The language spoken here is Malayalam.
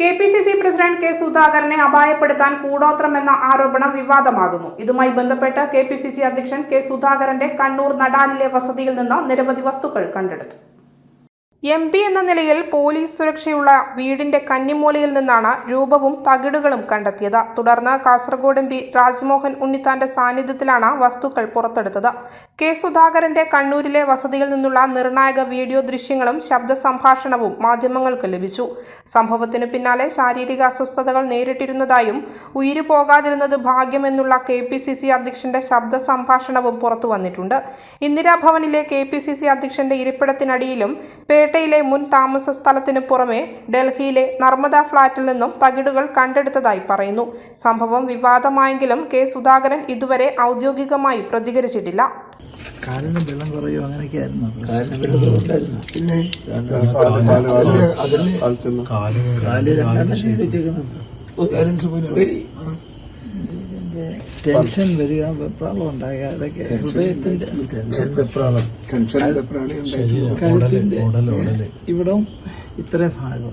K P C C president K സുധാകരനെ അപായപ്പെടുത്താൻ കൂടോത്രം എന്ന ആരോപണം വിവാദമാകുന്നു. ഇതുമായി ബന്ധപ്പെട്ട് കെ പി സി സി അധ്യക്ഷൻ കെ സുധാകരന്റെ കണ്ണൂർ നടാനിലെ വസതിയിൽ നിന്ന് നിരവധി വസ്തുക്കൾ കണ്ടെടുത്തു. എം പി എന്ന നിലയിൽ പോലീസ് സുരക്ഷയുള്ള വീടിന്റെ കന്നിമൂലയിൽ നിന്നാണ് രൂപവും തകിടുകളും കണ്ടെത്തിയത്. തുടർന്ന് കാസർഗോഡ് എം പി രാജ്മോഹൻ ഉണ്ണിത്താന്റെ സാന്നിധ്യത്തിലാണ് വസ്തുക്കൾ പുറത്തെടുത്തത്. കെ സുധാകരന്റെ കണ്ണൂരിലെ വസതിയിൽ നിന്നുള്ള നിർണായക വീഡിയോ ദൃശ്യങ്ങളും ശബ്ദ സംഭാഷണവും മാധ്യമങ്ങൾക്ക് ലഭിച്ചു. സംഭവത്തിന് പിന്നാലെ ശാരീരിക അസ്വസ്ഥതകൾ നേരിട്ടിരുന്നതായും ഉയിര് പോകാതിരുന്നത് ഭാഗ്യമെന്നുള്ള കെ പി സി സി അധ്യക്ഷന്റെ ശബ്ദ സംഭാഷണവും പുറത്തു വന്നിട്ടുണ്ട്. ഇന്ദിരാഭവനിലെ കെ പി സി സി അധ്യക്ഷന്റെ ഇരിപ്പിടത്തിനടിയിലും പേട്ടയിലെ മുൻ താമസ സ്ഥലത്തിന് പുറമെ ഡൽഹിയിലെ നർമ്മദ ഫ്ളാറ്റിൽ നിന്നും തകിടുകൾ കണ്ടെടുത്തതായി പറയുന്നു. സംഭവം വിവാദമായെങ്കിലും കെ സുധാകരൻ ഇതുവരെ ഔദ്യോഗികമായി പ്രതികരിച്ചിട്ടില്ല. കാലിന് വെള്ളം കുറയോ അങ്ങനെയൊക്കെ ആയിരുന്നു പിന്നെ അതിന് കാൽ രണ്ടെണ്ണം വെച്ചേക്കുന്നുണ്ട് ബാലൻസ് പോലെ ടെൻഷൻ വരിക വെപ്രാളം ഉണ്ടാകുക അതൊക്കെ ഹൃദയത്തിന്റെ കഴുത്തിന്റെ ഇവിടം ഇത്രയും ഭാഗം